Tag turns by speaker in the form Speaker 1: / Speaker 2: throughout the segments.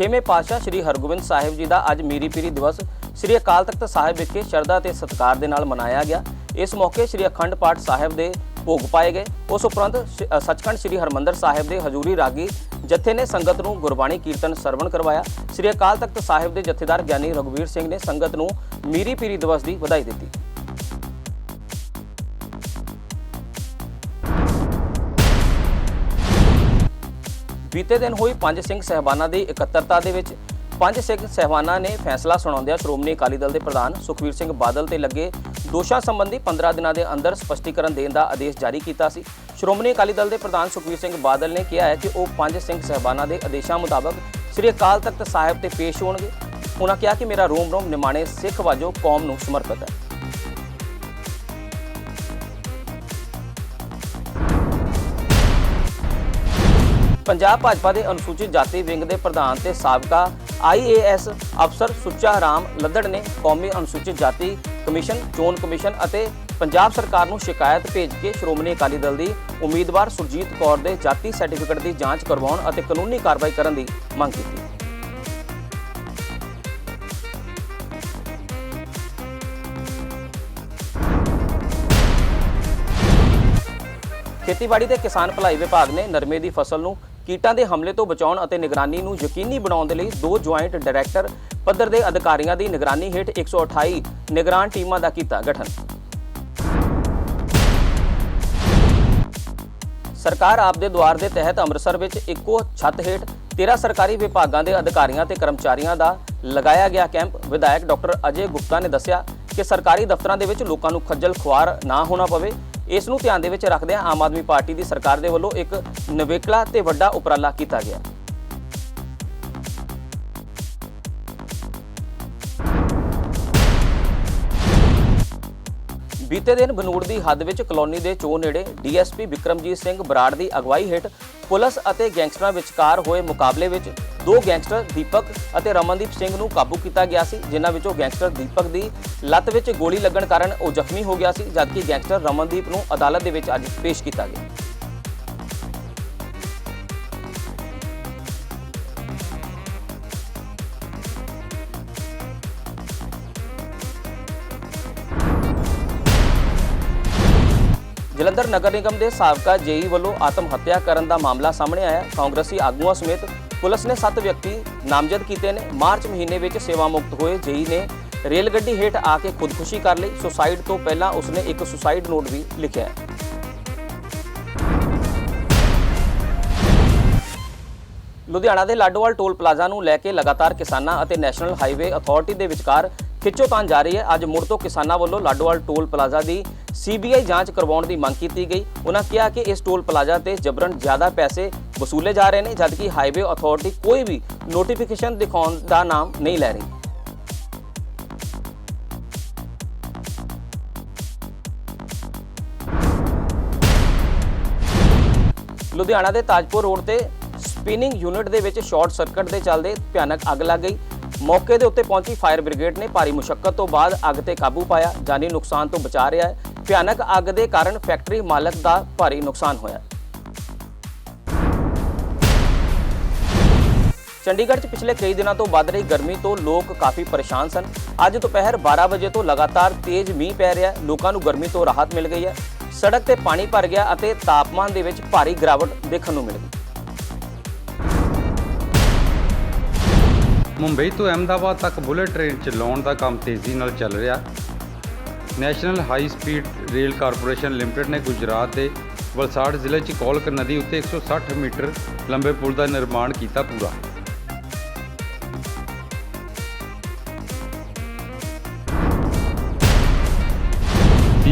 Speaker 1: ਛੇਵੇਂ ਪਾਤਸ਼ਾਹ ਸ੍ਰੀ ਹਰਗੋਬਿੰਦ ਸਾਹਿਬ ਜੀ ਦਾ ਅੱਜ ਮੀਰੀ ਪੀਰੀ ਦਿਵਸ ਸ੍ਰੀ ਅਕਾਲ ਤਖਤ ਸਾਹਿਬ ਵਿਖੇ ਸ਼ਰਧਾ ਤੇ ਸਤਿਕਾਰ ਦੇ ਨਾਲ ਮਨਾਇਆ ਗਿਆ। ਇਸ ਮੌਕੇ ਸ੍ਰੀ ਅਖੰਡ ਪਾਠ ਸਾਹਿਬ ਦੇ ਭੋਗ ਪਾਏ ਗਏ। ਉਸ ਉਪਰੰਤ ਸ਼- ਸੱਚਖੰਡ ਸ੍ਰੀ ਹਰਮੰਦਰ ਸਾਹਿਬ ਦੇ ਹਜ਼ੂਰੀ ਰਾਗੀ ਜਥੇ ਨੇ ਸੰਗਤ ਨੂੰ ਗੁਰਬਾਣੀ ਕੀਰਤਨ ਸਰਵਣ ਕਰਵਾਇਆ। ਸ੍ਰੀ ਅਕਾਲ ਤਖਤ ਸਾਹਿਬ ਦੇ ਜਥੇਦਾਰ ਗਿਆਨੀ ਰਘੁਵੀਰ ਸਿੰਘ ਨੇ ਸੰਗਤ ਨੂੰ ਮੀਰੀ ਪੀਰੀ ਦਿਵਸ ਦੀ ਵਧਾਈ ਦਿੱਤੀ। ਬੀਤੇ ਦਿਨ ਹੋਈ ਪੰਜ ਸਿੰਘ ਸਹਿਬਾਨਾਂ ਦੀ ਇਕੱਤਰਤਾ ਦੇ ਵਿੱਚ ਪੰਜ ਸਿੰਘ ਸਹਿਬਾਨਾਂ ਨੇ ਫੈਸਲਾ ਸੁਣਾਉਂਦਿਆਂ ਸ਼੍ਰੋਮਣੀ ਅਕਾਲੀ ਦਲ ਦੇ ਪ੍ਰਧਾਨ ਸੁਖਵੀਰ ਸਿੰਘ ਬਾਦਲ ਤੇ ਲੱਗੇ ਦੋਸ਼ਾਂ ਸੰਬੰਧੀ 15 ਦਿਨਾਂ ਦੇ ਅੰਦਰ ਸਪਸ਼ਟੀਕਰਨ ਦੇਣ ਦਾ ਆਦੇਸ਼ ਜਾਰੀ ਕੀਤਾ ਸੀ। ਸ਼੍ਰੋਮਣੀ ਅਕਾਲੀ ਦਲ ਦੇ ਪ੍ਰਧਾਨ ਸੁਖਵੀਰ ਸਿੰਘ ਬਾਦਲ ਨੇ ਕਿਹਾ ਹੈ ਕਿ ਉਹ ਪੰਜ ਸਿੰਘ ਸਹਿਬਾਨਾਂ ਦੇ ਆਦੇਸ਼ਾਂ ਮੁਤਾਬਕ ਸ੍ਰੀ ਅਕਾਲ ਤਖਤ ਸਾਹਿਬ ਤੇ ਪੇਸ਼ ਹੋਣਗੇ। ਉਹਨਾਂ ਕਿਹਾ ਕਿ ਮੇਰਾ ਰੋਮ ਰੋਮ ਨਿਮਾਣੇ ਸਿੱਖ ਵਾਜੋ ਕੌਮ ਨੂੰ ਸਮਰਪਿਤ ਹੈ। ਪੰਜਾਬ ਭਾਜਪਾ ਦੇ ਅਨੁਸੂਚਿਤ ਜਾਤੀ ਵਿੰਗ ਦੇ ਪ੍ਰਧਾਨ ਤੇ ਸਾਬਕਾ ਆਈਏਐਸ ਅਫਸਰ ਸੁੱਚਾ ਰਾਮ ਲੱਦੜ ਨੇ ਕੌਮੀ ਅਨੁਸੂਚਿਤ ਜਾਤੀ ਕਮਿਸ਼ਨ, ਚੋਣ ਕਮਿਸ਼ਨ ਅਤੇ ਪੰਜਾਬ ਸਰਕਾਰ ਨੂੰ ਸ਼ਿਕਾਇਤ ਭੇਜ ਕੇ ਸ਼੍ਰੋਮਣੀ ਅਕਾਲੀ ਦਲ ਦੀ ਉਮੀਦਵਾਰ ਸੁਰਜੀਤ ਕੌਰ ਦੇ ਜਾਤੀ ਸਰਟੀਫਿਕੇਟ ਦੀ ਜਾਂਚ ਕਰਵਾਉਣ ਅਤੇ ਕਾਨੂੰਨੀ ਕਾਰਵਾਈ ਕਰਨ ਦੀ ਮੰਗ ਕੀਤੀ। ਖੇਤੀਬਾੜੀ ਤੇ ਕਿਸਾਨ ਭਲਾਈ ਵਿਭਾਗ ਨੇ ਨਰਮੇ ਦੀ ਫਸਲ ਨੂੰ ਕੀਟਾਂ ਦੇ ਹਮਲੇ ਤੋਂ ਬਚਾਉਣ ਅਤੇ ਨਿਗਰਾਨੀ ਨੂੰ ਯਕੀਨੀ ਬਣਾਉਣ ਦੇ ਲਈ ਦੋ ਜੁਆਇੰਟ ਡਾਇਰੈਕਟਰ ਪੱਧਰ ਦੇ ਅਧਿਕਾਰੀਆਂ ਦੀ ਨਿਗਰਾਨੀ ਹੇਠ 128 ਨਿਗਰਾਨ ਟੀਮਾਂ ਦਾ ਕੀਤਾ ਗਠਨ। ਸਰਕਾਰ ਆਪਦੇ ਦੁਆਰ ਦੇ ਤਹਿਤ ਅੰਮ੍ਰਿਤਸਰ ਵਿੱਚ ਇੱਕੋ ਛੱਤ ਹੇਠ 13 ਸਰਕਾਰੀ ਵਿਭਾਗਾਂ ਦੇ ਅਧਿਕਾਰੀਆਂ ਤੇ ਕਰਮਚਾਰੀਆਂ ਦਾ ਲਗਾਇਆ ਗਿਆ ਕੈਂਪ। ਵਿਧਾਇਕ ਡਾਕਟਰ ਅਜੇ ਗੁਪਤਾ ਨੇ ਦੱਸਿਆ ਕਿ ਸਰਕਾਰੀ ਦਫ਼ਤਰਾਂ ਦੇ ਵਿੱਚ ਲੋਕਾਂ ਨੂੰ ਖੱਜਲ ਖੁਆਰ ਨਾ ਹੋਣਾ ਪਵੇ। ਇਸ ਨੂੰ ਧਿਆਨ ਦੇ ਵਿੱਚ ਰੱਖਦਿਆਂ ਆਮ ਆਦਮੀ ਪਾਰਟੀ ਦੀ ਸਰਕਾਰ ਦੇ ਵੱਲੋਂ ਇੱਕ ਨਵੇਕਲਾ ਤੇ ਵੱਡਾ ਉਪਰਾਲਾ ਕੀਤਾ ਗਿਆ। ਬੀਤੇ ਦਿਨ ਬਨੂੜ ਦੀ ਹੱਦ ਵਿੱਚ ਕਲੋਨੀ ਦੇ ਚੋ ਨੇੜੇ ਡੀਐਸਪੀ ਵਿਕਰਮਜੀਤ ਸਿੰਘ ਬਰਾੜ ਦੀ ਅਗਵਾਈ ਹੇਠ ਪੁਲਿਸ ਅਤੇ ਗੈਂਗਸਟਰਾਂ ਵਿਚਕਾਰ ਹੋਏ ਮੁਕਾਬਲੇ ਵਿੱਚ ਦੋ ਗੈਂਗਸਟਰ ਦੀਪਕ ਅਤੇ ਰਮਨਦੀਪ ਸਿੰਘ ਨੂੰ ਕਾਬੂ ਕੀਤਾ ਗਿਆ ਸੀ, ਜਿਨ੍ਹਾਂ ਵਿੱਚੋਂ ਗੈਂਗਸਟਰ ਦੀਪਕ ਦੀ ਲੱਤ ਵਿੱਚ ਗੋਲੀ ਲੱਗਣ ਕਾਰਨ ਉਹ ਜ਼ਖਮੀ ਹੋ ਗਿਆ ਸੀ, ਜਦਕਿ ਗੈਂਗਸਟਰ ਰਮਨਦੀਪ ਨੂੰ ਅਦਾਲਤ ਦੇ ਵਿੱਚ ਅੱਜ ਪੇਸ਼ ਕੀਤਾ ਗਿਆ। ਜਲੰਧਰ ਨਗਰ ਨਿਗਮ ਦੇ ਸਾਬਕਾ ਜੇਈ ਵੱਲੋਂ ਆਤਮ ਹੱਤਿਆ ਕਰਨ ਦਾ ਮਾਮਲਾ ਸਾਹਮਣੇ ਆਇਆ। ਕਾਂਗਰਸੀ ਆਗੂਆਂ ਸਮੇਤ ਪੁਲਿਸ ਨੇ 7 ਵਿਅਕਤੀ ਨਾਮਜ਼ਦ ਕੀਤੇ ਨੇ। ਮਾਰਚ ਮਹੀਨੇ ਵਿੱਚ ਸੇਵਾ ਮੁਕਤ ਹੋਏ। ਜੇਈ ਨੇ ਰੇਲ ਗੱਡੀ ਹੇਠ ਆ ਕੇ ਖੁਦਕੁਸ਼ੀ ਕਰ ਲਈ। ਸੁਸਾਈਡ ਤੋਂ ਪਹਿਲਾਂ ਉਸਨੇ ਇੱਕ ਸੁਸਾਈਡ ਨੋਟ ਵੀ ਲਿਖਿਆ ਹੈ। ਲੁਧਿਆਣਾ ਦੇ ਲਾਡੋਵਾਲ ਟੋਲ ਪਲਾਜ਼ਾ ਨੂੰ ਲੈ ਕੇ ਲਗਾਤਾਰ ਕਿਸਾਨਾਂ ਅਤੇ ਨੈਸ਼ਨਲ ਹਾਈਵੇ ਅਥਾਰਟੀ ਦੇ ਵਿਚਕਾਰ ਖਿੱਚੋਤਾਣ ਜਾਰੀ ਹੈ। ਅੱਜ ਮੁੜ ਤੋਂ ਕਿਸਾਨਾਂ ਵੱਲੋਂ ਲਾਡੋਵਾਲ ਟੋਲ ਪਲਾਜ਼ਾ ਦੀ ਸੀਬੀਆਈ ਜਾਂਚ ਕਰਵਾਉਣ ਦੀ ਮੰਗ ਕੀਤੀ ਗਈ। ਉਹਨਾਂ ਕਿਹਾ ਕਿ ਇਸ ਟੋਲ ਪਲਾਜ਼ਾ ਤੇ ਜਬਰਨ ਜ਼ਿਆਦਾ ਪੈਸੇ ਵਸੂਲੇ ਜਾ ਰਹੇ ਨੇ, ਜਦਕਿ ਹਾਈਵੇ ਅਥਾਰਟੀ ਕੋਈ ਵੀ ਨੋਟੀਫਿਕੇਸ਼ਨ ਦਿਖਾਉਣ ਦਾ ਨਾਮ ਨਹੀਂ ਲੈ ਰਹੀ। ਲੁਧਿਆਣਾ ਦੇ ਤਾਜਪੁਰ ਰੋਡ ਤੇ ਸਪਿਨਿੰਗ ਯੂਨਿਟ ਦੇ ਵਿੱਚ ਸ਼ਾਰਟ ਸਰਕਟ ਦੇ ਚੱਲਦੇ ਭਿਆਨਕ ਅੱਗ ਲੱਗ ਗਈ। ਮੌਕੇ ਦੇ ਉੱਤੇ ਪਹੁੰਚੀ ਫਾਇਰ ਬ੍ਰਿਗੇਡ ਨੇ ਭਾਰੀ ਮੁਸ਼ਕਲ ਤੋਂ ਬਾਅਦ ਅੱਗ ਤੇ ਕਾਬੂ ਪਾਇਆ, ਜਾਨੀ ਨੁਕਸਾਨ ਤੋਂ ਬਚਾ ਰਿਹਾ ਹੈ। ਭਿਆਨਕ ਅੱਗ ਦੇ ਕਾਰਨ ਫੈਕਟਰੀ ਮਾਲਕ ਦਾ ਭਾਰੀ ਨੁਕਸਾਨ ਹੋਇਆ। ਚੰਡੀਗੜ੍ਹ 'ਚ ਪਿਛਲੇ ਕਈ ਦਿਨਾਂ ਤੋਂ ਵੱਧ ਰਹੀ ਗਰਮੀ ਤੋਂ ਲੋਕ ਕਾਫੀ ਪਰੇਸ਼ਾਨ ਸਨ। ਅੱਜ ਦੁਪਹਿਰ 12 ਵਜੇ ਤੋਂ ਲਗਾਤਾਰ ਤੇਜ਼ ਮੀਂਹ ਪੈ ਰਿਹਾ ਲੋਕਾਂ ਨੂੰ ਗਰਮੀ ਤੋਂ ਰਾਹਤ ਮਿਲ ਗਈ ਹੈ। ਸੜਕ ਤੇ ਪਾਣੀ ਭਰ ਗਿਆ ਅਤੇ ਤਾਪਮਾਨ ਦੇ ਵਿੱਚ ਭਾਰੀ ਗਿਰਾਵਟ ਦੇਖਣ ਨੂੰ ਮਿਲ। ਗਈ
Speaker 2: ਮੁੰਬਈ ਤੋਂ ਅਹਿਮਦਾਬਾਦ ਤੱਕ ਬੁਲੇਟ ਟ੍ਰੇਨ ਚਲਾਉਣ ਦਾ ਕੰਮ ਤੇਜ਼ੀ ਨਾਲ ਚੱਲ ਰਿਹਾ। National high speed rail corporation limited ਨੇ ਗੁਜਰਾਤ ਦੇ ਵਲਸਾੜ ਜ਼ਿਲ੍ਹੇ 'ਚ ਕੋਲਕ ਨਦੀ ਉੱਤੇ 160 ਮੀਟਰ ਲੰਬੇ ਪੁਲ ਦਾ ਨਿਰਮਾਣ ਕੀਤਾ ਪੂਰਾ।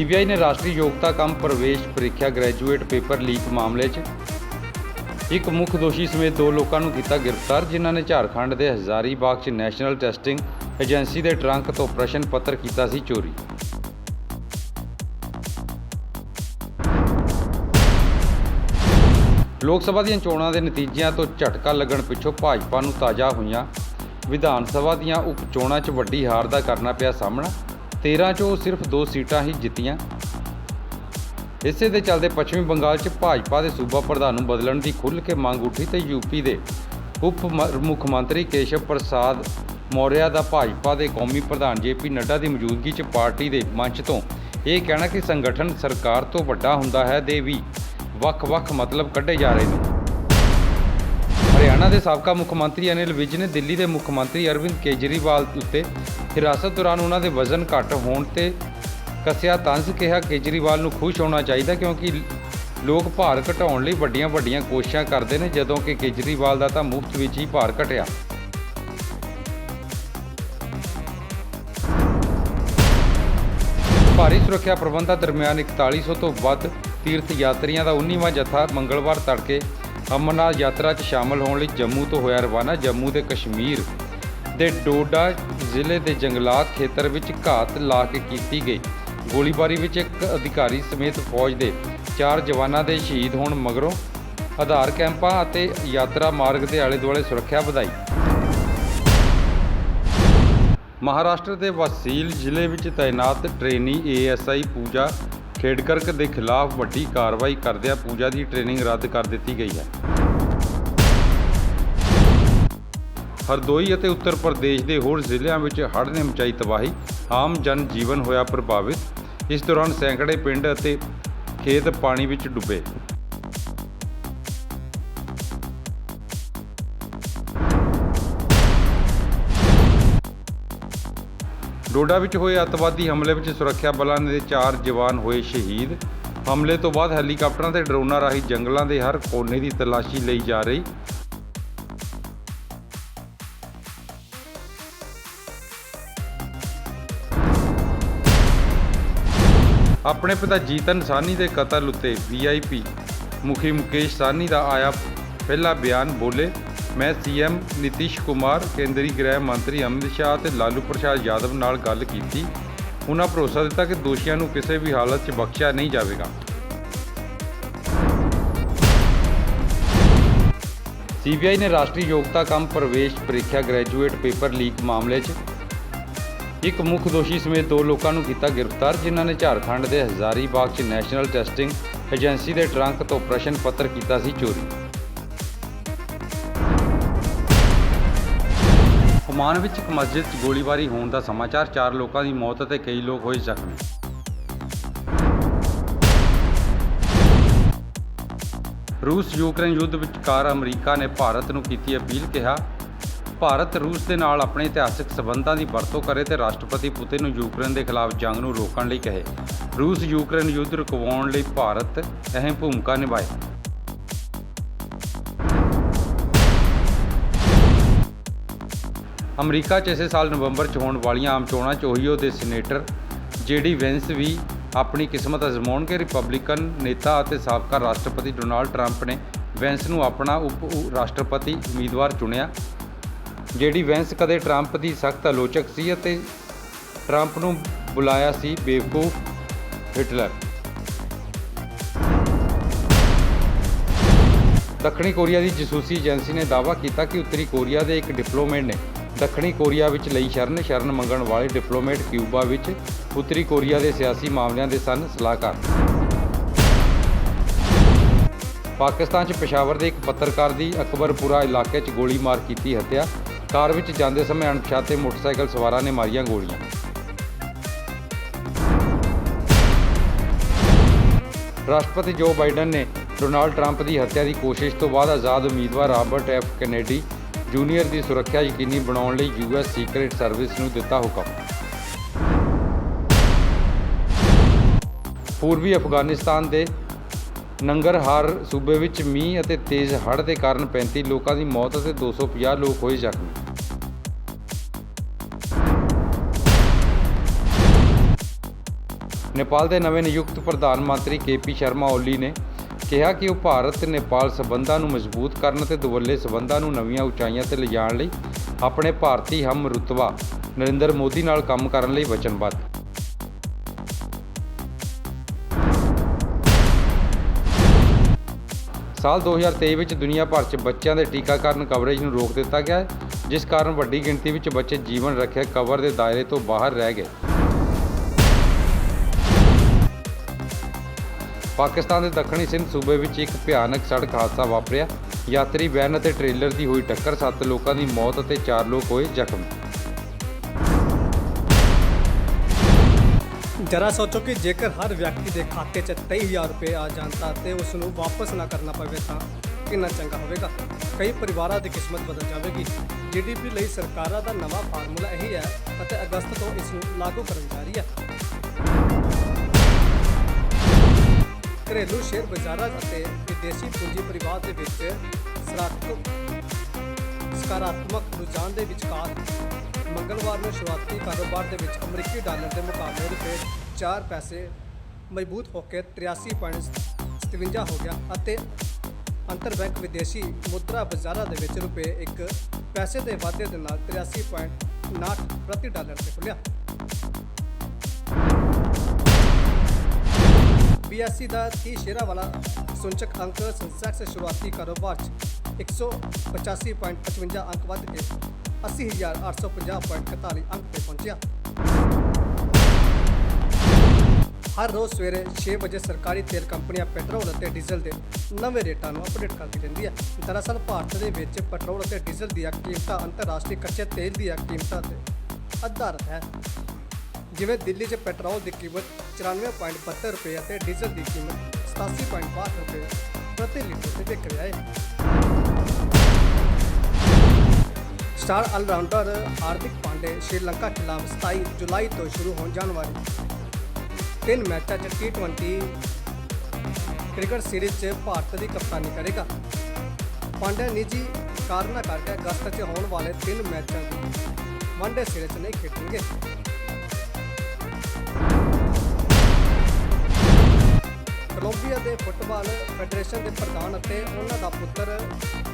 Speaker 2: ਸੀਬੀਆਈ ਨੇ ਰਾਸ਼ਟਰੀ ਯੋਗਤਾ ਕੰਮ ਪ੍ਰਵੇਸ਼ ਪ੍ਰੀਖਿਆ ਗ੍ਰੈਜੂਏਟ ਪੇਪਰ ਲੀਕ ਮਾਮਲੇ 'ਚ ਇੱਕ ਮੁੱਖ ਦੋਸ਼ੀ ਸਮੇਤ ਦੋ ਲੋਕਾਂ ਨੂੰ ਕੀਤਾ ਗ੍ਰਿਫਤਾਰ, ਜਿਨ੍ਹਾਂ ਨੇ ਝਾਰਖੰਡ ਦੇ ਹਜ਼ਾਰੀਬਾਗ 'ਚ ਨੈਸ਼ਨਲ ਟੈਸਟਿੰਗ ਏਜੰਸੀ ਦੇ ਟਰੰਕ ਤੋਂ ਪ੍ਰਸ਼ਨ ਪੱਤਰ ਕੀਤਾ ਸੀ ਚੋਰੀ। ਲੋਕ ਸਭਾ ਦੀਆਂ ਚੋਣਾਂ ਦੇ ਨਤੀਜਿਆਂ ਤੋਂ ਝਟਕਾ ਲੱਗਣ ਪਿੱਛੋਂ ਭਾਜਪਾ ਨੂੰ ਤਾਜ਼ਾ ਹੋਈਆਂ ਵਿਧਾਨ ਸਭਾ ਦੀਆਂ ਉਪ ਚੋਣਾਂ 'ਚ ਵੱਡੀ ਹਾਰ ਦਾ ਕਰਨਾ ਪਿਆ ਸਾਹਮਣਾ। 13 ਚੋਂ ਸਿਰਫ 2 ਸੀਟਾਂ ਹੀ ਜਿੱਤੀਆਂ। ਇਸੇ ਦੇ ਚੱਲਦੇ ਪੱਛਮੀ ਬੰਗਾਲ 'ਚ ਭਾਜਪਾ ਦੇ ਸੂਬਾ ਪ੍ਰਧਾਨ ਨੂੰ ਬਦਲਣ ਦੀ ਖੁੱਲ੍ਹ ਕੇ ਮੰਗ ਉੱਠੀ ਤੇ ਯੂਪੀ ਦੇ ਉਪ ਮੁੱਖ ਮੰਤਰੀ ਕੇਸ਼ਵ ਪ੍ਰਸਾਦ ਮੌਰਿਆ ਦਾ ਭਾਜਪਾ ਦੇ ਕੌਮੀ ਪ੍ਰਧਾਨ ਜੇਪੀ ਨੱਡਾ ਦੀ ਮੌਜੂਦਗੀ 'ਚ ਪਾਰਟੀ ਦੇ ਮੰਚ ਤੋਂ ਇਹ ਕਹਿਣਾ ਕਿ ਸੰਗਠਨ ਸਰਕਾਰ ਤੋਂ ਵੱਡਾ ਹੁੰਦਾ ਹੈ ਦੇ ਵੀ ਵੱਖ-ਵੱਖ ਮਤਲਬ ਕੱਢੇ ਜਾ ਰਹੇ ਨੇ। ਹਰਿਆਣਾ ਦੇ ਸਾਬਕਾ ਮੁੱਖ ਮੰਤਰੀ ਅਨਿਲ ਵਿਜ ਨੇ ਦਿੱਲੀ ਦੇ ਮੁੱਖ ਮੰਤਰੀ ਅਰਵਿੰਦ ਕੇਜਰੀਵਾਲ ਉੱਤੇ ਹਿਰਾਸਤ ਦੌਰਾਨ ਉਹਨਾਂ ਦੇ ਵਜ਼ਨ ਘੱਟ ਹੋਣ ਤੇ ਕੱਸਿਆ ਤੰਜ਼ ਕਿਹਾ ਕੇਜਰੀਵਾਲ ਨੂੰ ਖੁਸ਼ ਹੋਣਾ ਚਾਹੀਦਾ ਕਿਉਂਕਿ ਲੋਕ ਭਾਰ ਘਟਾਉਣ ਲਈ ਵੱਡੀਆਂ-ਵੱਡੀਆਂ ਕੋਸ਼ਿਸ਼ਾਂ ਕਰਦੇ ਨੇ, ਜਦੋਂ ਕਿ ਕੇਜਰੀਵਾਲ ਦਾ ਤਾਂ ਮੁਫਤ ਵਿੱਚ ਹੀ ਭਾਰ ਘਟਿਆ। ਭਾਰੀ ਸੁਰੱਖਿਆ ਪ੍ਰਬੰਧਾਂ ਦਰਮਿਆਨ 4100 ਤੋਂ ਵੱਧ ਤੀਰਥ ਯਾਤਰੀਆਂ ਦਾ 19ਵਾਂ ਜਥਾ ਮੰਗਲਵਾਰ ਤੜਕੇ ਅਮਰਨਾਥ ਯਾਤਰਾ 'ਚ ਸ਼ਾਮਲ ਹੋਣ ਲਈ ਜੰਮੂ ਤੋਂ ਹੋਇਆ ਰਵਾਨਾ। ਜੰਮੂ ਦੇ ਕਸ਼ਮੀਰ ਦੇ ਡੋਡਾ ਜ਼ਿਲ੍ਹੇ ਦੇ ਜੰਗਲਾਤ ਖੇਤਰ ਵਿੱਚ ਘਾਤ ਲਾ ਕੇ ਕੀਤੀ ਗਈ। ਗੋਲੀਬਾਰੀ ਵਿੱਚ ਇੱਕ ਅਧਿਕਾਰੀ ਸਮੇਤ ਫੌਜ ਦੇ ਚਾਰ ਜਵਾਨਾਂ ਦੇ ਸ਼ਹੀਦ ਹੋਣ ਮਗਰੋਂ ਆਧਾਰ ਕੈਂਪਾਂ ਅਤੇ ਯਾਤਰਾ ਮਾਰਗ ਦੇ ਆਲੇ-ਦੁਆਲੇ ਸੁਰੱਖਿਆ ਵਧਾਈ। ਮਹਾਰਾਸ਼ਟਰ ਦੇ ਵਸੀਲ ਜ਼ਿਲ੍ਹੇ ਵਿੱਚ ਤਾਇਨਾਤ ਟ੍ਰੇਨੀ ਏਐਸਆਈ ਪੂਜਾ ਖੇਡਕਰਕ ਦੇ ਖਿਲਾਫ ਵੱਡੀ ਕਾਰਵਾਈ ਕਰਦਿਆਂ ਪੂਜਾ ਦੀ ਟ੍ਰੇਨਿੰਗ ਰੱਦ ਕਰ ਦਿੱਤੀ ਗਈ ਹੈ। ਹਰਦੋਈ ਅਤੇ ਉੱਤਰ ਪ੍ਰਦੇਸ਼ ਦੇ ਹੋਰ ਜ਼ਿਲ੍ਹਿਆਂ ਵਿੱਚ ਹੜ੍ਹ ਨੇ ਮਚਾਈ ਤਬਾਹੀ, ਆਮ ਜਨ ਜੀਵਨ ਹੋਇਆ ਪ੍ਰਭਾਵਿਤ। ਇਸ ਦੌਰਾਨ ਸੈਂਕੜੇ ਪਿੰਡ ਅਤੇ ਖੇਤ ਪਾਣੀ ਵਿੱਚ ਡੁੱਬੇ। ਡੋਡਾ ਵਿੱਚ ਹੋਏ ਅੱਤਵਾਦੀ ਹਮਲੇ ਵਿੱਚ ਸੁਰੱਖਿਆ ਬਲਾਂ ਦੇ ਚਾਰ ਜਵਾਨ ਹੋਏ ਸ਼ਹੀਦ। ਹਮਲੇ ਤੋਂ ਬਾਅਦ ਹੈਲੀਕਾਪਟਰਾਂ ਤੇ ਡਰੋਨਾਂ ਰਾਹੀਂ ਜੰਗਲਾਂ ਦੇ ਹਰ ਕੋਨੇ ਦੀ ਤਲਾਸ਼ੀ ਲਈ ਜਾ ਰਹੀ। ਆਪਣੇ ਪਿਤਾ ਜੀਤਨ ਸਾਨੀ ਦੇ ਕਤਲ ਉੱਤੇ ਵੀਆਈਪੀ ਮੁਖੀ ਮੁਕੇਸ਼ ਸਾਨੀ ਦਾ ਆਇਆ ਪਹਿਲਾ ਬਿਆਨ ਬੋਲੇ, ਮੈਂ ਸੀਐਮ ਨਿਤਿਸ਼ ਕੁਮਾਰ, ਕੇਂਦਰੀ ਗ੍ਰਹਿ ਮੰਤਰੀ ਅਮਿਤ ਸ਼ਾਹ ਤੇ ਲਾਲੂ ਪ੍ਰਸਾਦ ਯਾਦਵ ਨਾਲ ਗੱਲ ਕੀਤੀ। ਉਹਨਾਂ ਭਰੋਸਾ ਦਿੱਤਾ ਕਿ ਦੋਸ਼ੀਆਂ ਨੂੰ ਕਿਸੇ ਵੀ ਹਾਲਤ 'ਚ ਬਖਸ਼ਿਆ ਨਹੀਂ ਜਾਵੇਗਾ। ਸੀਬੀਆਈ ਨੇ ਰਾਸ਼ਟਰੀ ਯੋਗਤਾ ਕੰਮ ਪ੍ਰਵੇਸ਼ ਪ੍ਰੀਖਿਆ ਗ੍ਰੈਜੂਏਟ ਪੇਪਰ ਲੀਕ ਮਾਮਲੇ 'ਚ ਇੱਕ ਮੁੱਖ ਦੋਸ਼ੀ ਸਮੇਤ ਦੋ ਲੋਕਾਂ ਨੂੰ ਕੀਤਾ ਗ੍ਰਿਫਤਾਰ, ਜਿਨ੍ਹਾਂ ਨੇ ਝਾਰਖੰਡ ਦੇ ਹਜ਼ਾਰੀਬਾਗ 'ਚ ਨੈਸ਼ਨਲ ਟੈਸਟਿੰਗ ਏਜੰਸੀ ਦੇ ਟਰੰਕ ਤੋਂ ਪ੍ਰਸ਼ਨ ਪੱਤਰ ਕੀਤਾ ਸੀ ਚੋਰੀ। ਓਮਾਨ ਵਿੱਚ ਇੱਕ ਮਸਜਿਦ 'ਚ ਗੋਲੀਬਾਰੀ ਹੋਣ ਦਾ ਸਮਾਚਾਰ, ਚਾਰ ਲੋਕਾਂ ਦੀ ਮੌਤ ਅਤੇ ਕਈ ਲੋਕ ਹੋਏ ਜ਼ਖਮੀ। ਰੂਸ ਯੂਕਰੇਨ ਯੁੱਧ ਵਿਚਕਾਰ ਅਮਰੀਕਾ ਨੇ ਭਾਰਤ ਨੂੰ ਕੀਤੀ ਅਪੀਲ, ਕਿਹਾ ਭਾਰਤ, ਰੂਸ ਦੇ ਨਾਲ ਆਪਣੇ ਇਤਿਹਾਸਕ ਸਬੰਧਾਂ ਦੀ ਵਰਤੋਂ ਕਰੇ ਤੇ ਰਾਸ਼ਟਰਪਤੀ ਪੁਤਿਨ ਨੂੰ ਯੂਕਰੇਨ ਦੇ ਖਿਲਾਫ ਜੰਗ ਨੂੰ ਰੋਕਣ ਲਈ ਕਹੇ। ਰੂਸ, ਯੂਕਰੇਨ ਯੁੱਧ ਰੁਕਵਾਉਣ ਲਈ ਭਾਰਤ ਅਹਿਮ ਭੂਮਿਕਾ ਨਿਭਾਏ ਅਮਰੀਕਾ 'ਚ ਇਸੇ ਸਾਲ ਨਵੰਬਰ 'ਚ ਹੋਣ ਵਾਲੀਆਂ ਆਮ ਚੋਣਾਂ 'ਚ ਓਹੀਓ ਦੇ ਸੀਨੇਟਰ ਜੇਡੀ ਵੈਂਸ ਵੀ ਆਪਣੀ ਕਿਸਮਤ ਅਜ਼ਮਾਉਣਗੇ। ਰਿਪਬਲਿਕਨ ਨੇਤਾ ਅਤੇ ਸਾਬਕਾ ਰਾਸ਼ਟਰਪਤੀ ਡੋਨਾਲਡ ਟਰੰਪ ਨੇ ਵੈਂਸ ਨੂੰ ਆਪਣਾ ਉਪ ਰਾਸ਼ਟਰਪਤੀ ਉਮੀਦਵਾਰ ਚੁਣਿਆ। ਜਿਹੜੀ ਵੈਂਸ ਕਦੇ ਟਰੰਪ ਦੀ ਸਖਤ ਆਲੋਚਕ ਸੀ ਅਤੇ ਟਰੰਪ ਨੂੰ ਬੁਲਾਇਆ ਸੀ ਬੇਵਕੂਫ ਹਿਟਲਰ। ਦੱਖਣੀ ਕੋਰੀਆ ਦੀ ਜਸੂਸੀ ਏਜੰਸੀ ਨੇ ਦਾਅਵਾ ਕੀਤਾ ਕਿ ਉੱਤਰੀ ਕੋਰੀਆ ਦੇ ਇੱਕ ਡਿਪਲੋਮੇਟ ਨੇ ਦੱਖਣੀ ਕੋਰੀਆ ਵਿੱਚ ਲਈ ਸ਼ਰਨ ਸ਼ਰਨ ਮੰਗਣ ਵਾਲੇ ਡਿਪਲੋਮੇਟ ਕਿਊਬਾ ਵਿੱਚ ਉੱਤਰੀ ਕੋਰੀਆ ਦੇ ਸਿਆਸੀ ਮਾਮਲਿਆਂ ਦੇ ਸਨ ਸਲਾਹਕਾਰ। ਪਾਕਿਸਤਾਨ 'ਚ ਪਸ਼ਾਵਰ ਦੇ ਇੱਕ ਪੱਤਰਕਾਰ ਦੀ ਅਕਬਰਪੁਰਾ ਇਲਾਕੇ 'ਚ ਗੋਲੀ ਮਾਰ ਕੀਤੀ ਹੱਤਿਆ। ਕਾਰ ਵਿੱਚ ਜਾਂਦੇ ਸਮੇਂ ਅਣਪਛਾਤੇ ਮੋਟਰਸਾਈਕਲ ਸਵਾਰਾਂ ਨੇ ਮਾਰੀਆਂ ਗੋਲੀਆਂ। ਰਾਸ਼ਟਰਪਤੀ ਜੋ ਬਾਈਡਨ ਨੇ ਡੋਨਾਲਡ ਟਰੰਪ ਦੀ ਹੱਤਿਆ ਦੀ ਕੋਸ਼ਿਸ਼ ਤੋਂ ਬਾਅਦ ਆਜ਼ਾਦ ਉਮੀਦਵਾਰ ਰਾਬਰਟ ਐਫ ਕੈਨੇਡੀ ਜੂਨੀਅਰ ਦੀ ਸੁਰੱਖਿਆ ਯਕੀਨੀ ਬਣਾਉਣ ਲਈ ਯੂਐਸ ਸੀਕ੍ਰੀਟ ਸਰਵਿਸ ਨੂੰ ਦਿੱਤਾ ਹੁਕਮ। ਪੂਰਬੀ ਅਫਗਾਨਿਸਤਾਨ ਦੇ ਨੰਗਰਹਾਰ ਸੂਬੇ ਵਿੱਚ ਮੀਂਹ ਅਤੇ ਤੇਜ਼ ਹੜ੍ਹ ਦੇ ਕਾਰਨ 35 ਲੋਕਾਂ ਦੀ ਮੌਤ ਅਤੇ 250 ਲੋਕ ਹੋਏ ਜ਼ਖਮੀ। ਨੇਪਾਲ ਦੇ ਨਵੇਂ ਨਿਯੁਕਤ ਪ੍ਰਧਾਨ ਮੰਤਰੀ ਕੇਪੀ ਸ਼ਰਮਾ ਓਲੀ ਨੇ ਕਿਹਾ ਕਿ ਉਹ ਭਾਰਤ ਤੇ ਨੇਪਾਲ ਸਬੰਧਾਂ ਨੂੰ ਮਜ਼ਬੂਤ ਕਰਨ ਅਤੇ ਦੁਵੱਲੇ ਸਬੰਧਾਂ ਨੂੰ ਨਵੀਆਂ ਉਚਾਈਆਂ ਤੇ ਲਿਜਾਣ ਲਈ ਆਪਣੇ ਭਾਰਤੀ ਹਮ ਰੁਤਬਾ ਨਰਿੰਦਰ ਮੋਦੀ ਨਾਲ ਕੰਮ ਕਰਨ ਲਈ ਵਚਨਬੱਧ। ਸਾਲ 2023 ਵਿੱਚ ਦੁਨੀਆ ਭਰ 'ਚ ਬੱਚਿਆਂ ਦੇ ਟੀਕਾਕਰਨ ਕਵਰੇਜ ਨੂੰ ਰੋਕ ਦਿੱਤਾ ਗਿਆ ਹੈ, ਜਿਸ ਕਾਰਨ ਵੱਡੀ ਗਿਣਤੀ ਵਿੱਚ ਬੱਚੇ ਜੀਵਨ ਰੱਖਿਆ ਕਵਰ ਦੇ ਦਾਇਰੇ ਤੋਂ ਬਾਹਰ ਰਹਿ ਗਏ। ਪਾਕਿਸਤਾਨ ਦੇ ਦੱਖਣੀ ਸਿੰਧ ਸੂਬੇ ਵਿੱਚ ਇੱਕ ਭਿਆਨਕ ਸੜਕ ਹਾਦਸਾ ਵਾਪਰਿਆ। ਯਾਤਰੀ ਵੈਨ ਅਤੇ ਟ੍ਰੇਲਰ ਦੀ ਹੋਈ ਟੱਕਰ 7 ਲੋਕਾਂ ਦੀ ਮੌਤ ਅਤੇ 4 ਲੋਕ ਹੋਏ ਜ਼ਖਮੀ।
Speaker 3: ਜਰਾ ਸੋਚੋ ਕਿ ਜੇਕਰ ਹਰ ਵਿਅਕਤੀ ਦੇ ਖਾਤੇ 'ਚ 23000 ਰੁਪਏ ਆ ਜਾਣ ਤਾਂ ਤੇ ਉਸ ਨੂੰ ਵਾਪਸ ਨਾ ਕਰਨਾ ਪਵੇ ਤਾਂ ਕਿੰਨਾ ਚੰਗਾ ਹੋਵੇਗਾ? ਕਈ ਪਰਿਵਾਰਾਂ ਦੀ ਕਿਸਮਤ ਬਦਲ ਜਾਵੇਗੀ। ਜੀਡੀਪੀ ਲਈ ਸਰਕਾਰਾਂ ਦਾ ਨਵਾਂ ਫਾਰਮੂਲਾ ਇਹੀ ਹੈ ਅਤੇ ਅਗਸਤ ਤੋਂ ਇਸ ਨੂੰ ਲਾਗੂ ਕਰਨ ਜਾ ਰਹੀ ਹੈ। ਘਰੇਲੂ ਸ਼ੇਅਰ ਬਾਜ਼ਾਰਾਂ ਅਤੇ ਵਿਦੇਸ਼ੀ ਪੂੰਜੀ ਪਰਿਵਾਰ ਦੇ ਵਿੱਚ ਸਕਾਰਾਤਮਕ ਸਕਾਰਾਤਮਕ ਰੁਝਾਨ ਦੇ ਵਿਚਕਾਰ ਮੰਗਲਵਾਰ ਨੂੰ ਸ਼ੁਰੂਆਤੀ ਕਾਰੋਬਾਰ ਦੇ ਵਿੱਚ ਅਮਰੀਕੀ ਡਾਲਰ ਦੇ ਮੁਕਾਬਲੇ ਰੁਪਏ 4 ਪੈਸੇ ਮਜ਼ਬੂਤ ਹੋ ਕੇ 83.57 ਹੋ ਗਿਆ ਅਤੇ ਅੰਤਰਬੈਂਕ ਵਿਦੇਸ਼ੀ ਮੁਦਰਾ ਬਾਜ਼ਾਰਾਂ ਦੇ ਵਿੱਚ ਰੁਪਏ 1 ਪੈਸੇ ਦੇ ਵਾਧੇ ਦੇ ਨਾਲ 83.59 ਪ੍ਰਤੀ ਡਾਲਰ ਤੇ ਖੁੱਲਿਆ ਬੀਐਸਸੀ ਦਾ 30 ਸ਼ੇਅਰਾਂ ਵਾਲਾ ਸੂਚਕ ਅੰਕ ਸੈਂਸੈਕਸ ਸ਼ੁਰੂਆਤੀ ਕਾਰੋਬਾਰ 'ਚ 185.55 ਅੰਕ ਵੱਧ ਕੇ 80850.41 ਅੰਕ ਤੇ ਪਹੁੰਚਿਆ। ਹਰ ਰੋਜ਼ ਸਵੇਰੇ 6 ਵਜੇ ਸਰਕਾਰੀ ਤੇਲ ਕੰਪਨੀਆਂ ਪੈਟਰੋਲ ਅਤੇ ਡੀਜ਼ਲ ਦੇ ਨਵੇਂ ਰੇਟਾਂ ਨੂੰ ਅਪਡੇਟ ਕਰਦੀ ਰਹਿੰਦੀ ਹੈ। ਦਰਅਸਲ ਭਾਰਤ ਦੇ ਵਿੱਚ ਪੈਟਰੋਲ ਅਤੇ ਡੀਜ਼ਲ ਦੀਆਂ ਕੀਮਤਾਂ ਅੰਤਰਰਾਸ਼ਟਰੀ ਕੱਚੇ ਤੇਲ ਦੀਆਂ ਕੀਮਤਾਂ ਤੇ ਆਧਾਰਿਤ ਹੈ। ਜਿਵੇਂ ਦਿੱਲੀ 'ਚ ਪੈਟਰੋਲ ਦੀ ਕੀਮਤ 94.72 ਰੁਪਏ ਅਤੇ ਡੀਜ਼ਲ ਦੀ ਕੀਮਤ 87.62 ਰੁਪਏ ਪ੍ਰਤੀ ਲੀਟਰ ਤੇ ਵਿਕ ਰਿਹਾ ਹੈ। ਸਟਾਰ ਆਲਰਾਊਂਡਰ ਹਾਰਦਿਕ ਪਾਂਡੇ ਸ਼੍ਰੀਲੰਕਾ ਖਿਲਾਫ 27 ਜੁਲਾਈ ਤੋਂ ਸ਼ੁਰੂ ਹੋਣ ਜਾਣ ਵਾਲੀ ਤਿੰਨ ਮੈਚਾਂ 'ਚ T20 ਕ੍ਰਿਕਟ ਸੀਰੀਜ਼ 'ਚ ਭਾਰਤ ਦੀ ਕਪਤਾਨੀ ਕਰੇਗਾ। ਪਾਂਡੇ ਨਿੱਜੀ ਕਾਰਨਾਂ ਕਰਕੇ ਅਗਸਤ 'ਚ ਹੋਣ ਵਾਲੇ ਤਿੰਨ ਮੈਚਾਂ ਦੀ ਵਨਡੇ ਸੀਰੀਜ਼ 'ਚ ਨਹੀਂ ਖੇਡਣਗੇ। ਕੋਲੰਬੀਆ ਦੇ ਫੁੱਟਬਾਲ ਫੈਡਰੇਸ਼ਨ ਦੇ ਪ੍ਰਧਾਨ ਅਤੇ ਉਹਨਾਂ ਦਾ ਪੁੱਤਰ,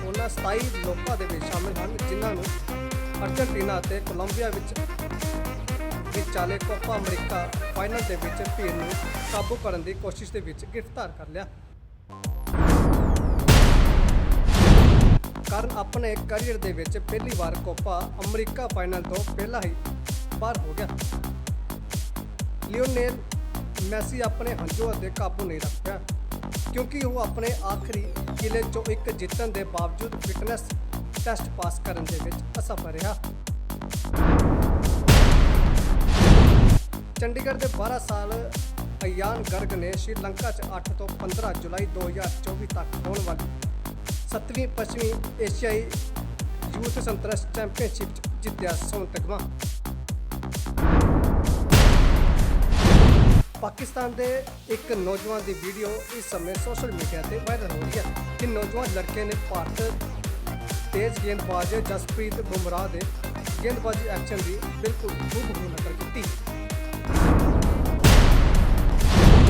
Speaker 3: ਉਹਨਾਂ 27 ਲੋਕਾਂ ਦੇ ਵਿੱਚ ਸ਼ਾਮਿਲ ਹਨ, ਜਿਨ੍ਹਾਂ ਨੂੰ ਅਰਜਨਟੀਨਾ ਅਤੇ ਕੋਲੰਬੀਆ ਵਿੱਚ ਵਿਚਾਲੇ ਕੋਪਾ ਅਮਰੀਕਾ ਫਾਈਨਲ ਦੇ ਵਿੱਚ ਭੀੜ ਨੂੰ ਕਾਬੂ ਕਰਨ ਦੀ ਕੋਸ਼ਿਸ਼ ਦੇ ਵਿੱਚ ਗ੍ਰਿਫਤਾਰ ਕਰ ਲਿਆ। ਕਰਨ ਆਪਣੇ ਕੈਰੀਅਰ ਦੇ ਵਿੱਚ ਪਹਿਲੀ ਵਾਰ ਕੋਪਾ ਅਮਰੀਕਾ ਫਾਈਨਲ ਤੋਂ ਪਹਿਲਾਂ ਹੀ ਬਾਹਰ ਹੋ ਗਿਆ। ਲਿਓਨੇਲ ਮੈਸੀ ਆਪਣੇ ਹੰਝੂਆਂ ਤੇ ਕਾਬੂ ਨਹੀਂ ਰੱਖ ਪਿਆ ਕਿਉਂਕਿ ਉਹ ਆਪਣੇ ਆਖਰੀ ਕਿਲੇ ਚੋਂ ਇੱਕ ਜਿੱਤਣ ਦੇ ਬਾਵਜੂਦ ਫਿਟਨੈਸ ਟੈਸਟ ਪਾਸ ਕਰਨ ਦੇ ਵਿੱਚ ਅਸਫਲ ਰਿਹਾ। ਚੰਡੀਗੜ੍ਹ ਦੇ 12 ਸਾਲ ਅਯਾਨ ਗਰਗ ਨੇ ਸ਼੍ਰੀਲੰਕਾ 'ਚ 8 ਤੋਂ 15 ਜੁਲਾਈ 2024 ਤੱਕ ਹੋਣ ਵਾਲੀ 7ਵੀਂ ਪੱਛਮੀ ਏਸ਼ੀਆਈ ਯੂਥ ਸੰਤਰਸ਼ ਚੈਂਪੀਅਨਸ਼ਿਪ 'ਚ ਜਿੱਤਿਆ ਸੋਨ ਤਗਮਾ। ਪਾਕਿਸਤਾਨ ਦੇ ਇੱਕ ਨੌਜਵਾਨ ਦੀ ਵੀਡੀਓ ਇਸ ਸਮੇਂ ਸੋਸ਼ਲ ਮੀਡੀਆ ਤੇ ਵਾਇਰਲ ਹੋ ਰਹੀ ਹੈ ਕਿ ਨੌਜਵਾਨ ਲੜਕੇ ਨੇ ਭਾਰਤ ਤੇਜ਼ ਗੇਂਦਬਾਜ਼ ਜਸਪ੍ਰੀਤ ਬੁਮਰਾਹ ਦੇ ਗੇਂਦਬਾਜ਼ੀ ਐਕਸ਼ਨ ਦੀ ਬਿਲਕੁਲ ਹੂਬਹੂ ਨਕਲ ਕੀਤੀ।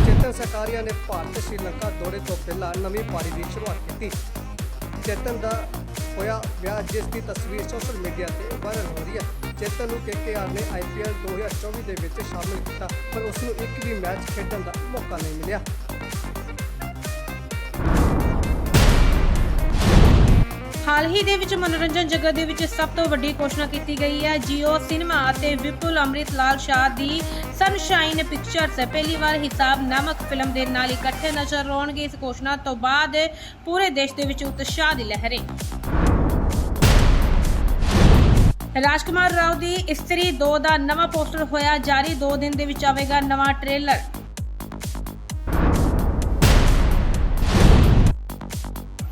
Speaker 3: ਚੇਤਨ ਸਕਾਰੀਆ ਨੇ ਭਾਰਤ ਸ਼੍ਰੀਲੰਕਾ ਦੌਰੇ ਤੋਂ ਪਹਿਲਾਂ ਨਵੀਂ ਪਾਰੀ ਦੀ ਸ਼ੁਰੂਆਤ ਕੀਤੀ। ਚੇਤਨ ਦਾ ਹੋਇਆ ਵਿਆਹ, ਜਿਸ ਦੀ ਤਸਵੀਰ ਸੋਸ਼ਲ ਮੀਡੀਆ ਤੇ ਵਾਇਰਲ ਹੋ ਰਹੀ ਹੈ। ਚੇਤਨ ਨੂੰ ਕੇਕੇਆਰ ਨੇ ਆਈਪੀਐਲ 2024 ਦੇ ਵਿੱਚ ਸ਼ਾਮਿਲ ਕੀਤਾ, ਪਰ ਉਸ ਨੂੰ ਇੱਕ ਵੀ ਮੈਚ ਖੇਡਣ ਦਾ ਮੌਕਾ ਨਹੀਂ ਮਿਲਿਆ।
Speaker 4: ਹਾਲ ਹੀ ਦੇ ਵਿੱਚ ਮਨੋਰੰਜਨ ਜਗਤ ਦੇ ਵਿੱਚ ਸਭ ਤੋਂ ਵੱਡੀ ਘੋਸ਼ਣਾ ਕੀਤੀ ਗਈ ਹੈ। ਜੀਓ ਸਿਨੇਮਾ ਅਤੇ ਵਿਪੁਲ ਅੰਮ੍ਰਿਤ ਲਾਲ ਸ਼ਾਹ ਦੀ ਸਨਸ਼ਾਈਨ ਪਿਕਚਰਸ ਪਹਿਲੀ ਵਾਰ ਹਿਸਾਬ ਨਾਮਕ ਫਿਲਮ ਦੇ ਨਾਲ ਇਕੱਠੇ ਨਜ਼ਰ ਆਉਣਗੇ। ਇਸ ਘੋਸ਼ਣਾ ਤੋਂ ਬਾਅਦ ਪੂਰੇ ਦੇਸ਼ ਦੇ ਵਿੱਚ ਉਤਸ਼ਾਹ ਦੀ ਲਹਿਰ ਹੈ। ਰਾਜਕੁਮਾਰ ਰਾਓ ਦੀ ਇਸਤਰੀ 2 ਦਾ ਨਵਾਂ ਪੋਸਟਰ ਹੋਇਆ, ਜਾਰੀ 2 ਦਿਨ ਦੇ ਵਿੱਚ ਆਵੇਗਾ ਨਵਾਂ ਟ੍ਰੇਲਰ।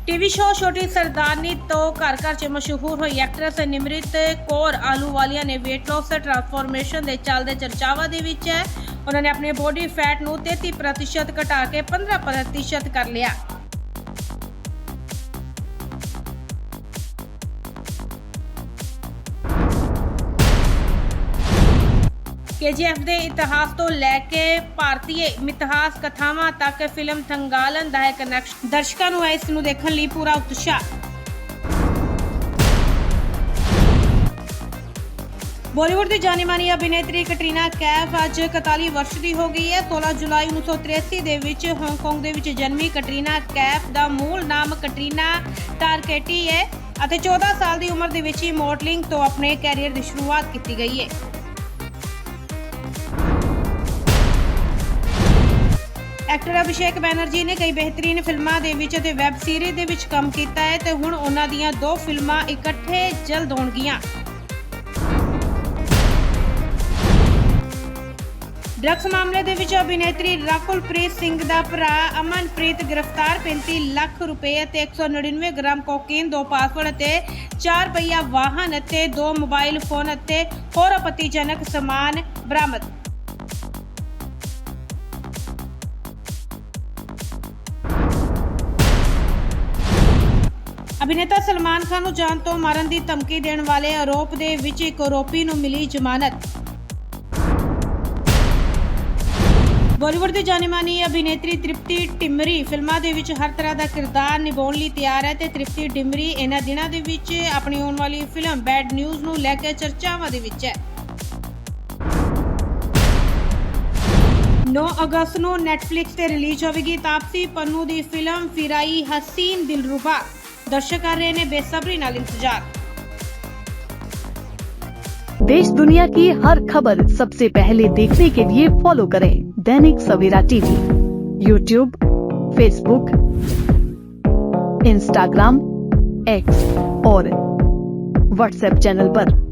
Speaker 4: ਟੀਵੀ ਸ਼ੋਅ ਛੋਟੀ ਸਰਦਾਰਨੀ ਤੋਂ ਘਰ ਘਰ 'ਚ ਮਸ਼ਹੂਰ ਹੋਈ ਐਕਟਰੈਸ ਨਿਮਰਿਤ ਕੌਰ ਆਲੂਵਾਲੀਆ ਨੇ weight loss ਟ੍ਰਾਂਸਫਾਰਮੇਸ਼ਨ ਦੇ ਚੱਲਦੇ ਚਰਚਾਵਾਂ ਦੇ ਵਿੱਚ ਹੈ। ਉਹਨਾਂ ਨੇ ਆਪਣੇ ਬੋਡੀ ਫੈਟ ਨੂੰ 33% ਘਟਾ ਕੇ 15% ਕਰ ਲਿਆ। ਕੇਜੀਐਫ ਦੇ ਇਤਿਹਾਸ ਤੋਂ ਲੈ ਕੇ ਭਾਰਤੀ ਮਿਥਿਹਾਸ ਕਥਾਵਾਂ ਤੱਕ ਫਿਲਮ ਥੰਗਾਲਨ ਦਾ ਹੈ ਕਨੈਕਸ਼ਨ ਦਰਸ਼ਕਾਂ ਨੂੰ ਇਸ ਨੂੰ ਦੇਖਣ ਲਈ ਪੂਰਾ ਉਤਸ਼ਾਹ। ਬਾਲੀਵੁੱਡ ਦੀ ਜਾਣੀ ਮਾਨੀ ਅਭਿਨੇਤਰੀ ਕਟਰੀਨਾ ਕੈਫ ਅੱਜ 41 ਵਰਸ਼ ਦੀ ਹੋ ਗਈ ਹੈ। 16 ਜੁਲਾਈ 1983 ਦੇ ਵਿੱਚ ਹਾਂਗਕਾਂਗ ਦੇ ਵਿੱਚ ਜਨਮੀ ਕਟਰੀਨਾ ਕੈਫ ਦਾ ਮੂਲ ਨਾਮ ਕਟਰੀਨਾ ਟਾਰਕੇਟੀ ਹੈ ਅਤੇ 14 ਸਾਲ ਦੀ ਉਮਰ ਦੇ ਵਿੱਚ ਹੀ ਮਾਡਲਿੰਗ ਤੋਂ ਆਪਣੇ ਕੈਰੀਅਰ ਦੀ ਸ਼ੁਰੂਆਤ ਕੀਤੀ ਗਈ ਹੈ। ਐਕਟਰ ਅਭਿਸ਼ੇਕ ਬੈਨਰਜੀ ਨੇ ਕਈ ਬਿਹਤਰੀਨ ਫਿਲਮਾਂ ਦੇ ਵਿੱਚ ਅਤੇ ਵੈਬ ਸੀਰੀਜ਼ ਦੇ ਵਿੱਚ ਕੰਮ ਕੀਤਾ ਹੈ ਤੇ ਹੁਣ ਉਹਨਾਂ ਦੀਆਂ ਦੋ ਫਿਲਮਾਂ ਇਕੱਠੇ ਜਲਦ ਹੋਣਗੀਆਂ। ਡਰੱਗਸ ਮਾਮਲੇ ਦੇ ਵਿੱਚ ਅਭਿਨੇਤਰੀ ਰਾਕੁਲਪ੍ਰੀਤ ਸਿੰਘ ਦਾ ਭਰਾ ਅਮਨਪ੍ਰੀਤ ਗ੍ਰਿਫਤਾਰ 35 ਲੱਖ ਰੁਪਏ ਅਤੇ 199 ਗ੍ਰਾਮ ਕੋਕੇਨ, ਦੋ ਪਾਸਵਰਡ ਅਤੇ 4 ਪਹੀਆ ਵਾਹਨ ਅਤੇ ਦੋ ਮੋਬਾਈਲ ਫੋਨ ਅਤੇ ਹੋਰ ਆਪੱਤੀਜਨਕ ਸਮਾਨ ਬਰਾਮਦ। ਅਭਿਨੇਤਾ ਸਲਮਾਨ ਖਾਨ ਨੂੰ ਜਾਨ ਤੋਂ ਮਾਰਨ ਦੀ ਧਮਕੀ ਦੇਣ ਵਾਲੇ ਆਰੋਪ ਦੇ ਵਿੱਚ ਇੱਕ ਆਰੋਪੀ ਨੂੰ ਮਿਲੀ ਜ਼ਮਾਨਤ। ਬਾਲੀਵੁੱਡ ਦੀ ਜਾਣੀ-ਮਾਨੀ ਅਭਿਨੇਤਰੀ ਤ੍ਰਿਪਤੀ ਟਿਮਰੀ ਫਿਲਮਾਂ ਦੇ ਵਿੱਚ ਹਰ ਤਰ੍ਹਾਂ ਦਾ ਕਿਰਦਾਰ ਨਿਭਾਉਣ ਲਈ ਤਿਆਰ ਹੈ ਤੇ ਤ੍ਰਿਪਤੀ ਟਿਮਰੀ ਇਹਨਾਂ ਦਿਨਾਂ ਦੇ ਵਿੱਚ ਆਪਣੀ ਆਉਣ ਵਾਲੀ ਫਿਲਮ ਬੈਡ ਨਿਊਜ਼ ਨੂੰ ਲੈ ਕੇ ਚਰਚਾਵਾਂ ਦੇ ਵਿੱਚ ਹੈ। 9 ਅਗਸਤ ਨੂੰ ਨੈਟਫਲਿਕਸ ਤੇ ਰਿਲੀਜ਼ ਹੋਵੇਗੀ ਤਾਪਸੀ ਪੰਨੂ ਦੀ ਫਿਲਮ ਫਿਰਾਈ ਹਸੀਨ ਦਿਲਰੂਬਾ। दर्शक कर रहे बेसब्री नाल इंतज़ार।
Speaker 5: देश दुनिया की हर खबर सबसे पहले देखने के लिए फॉलो करें Dainik Savera TV YouTube Facebook Instagram X और व्हाट्सएप चैनल पर।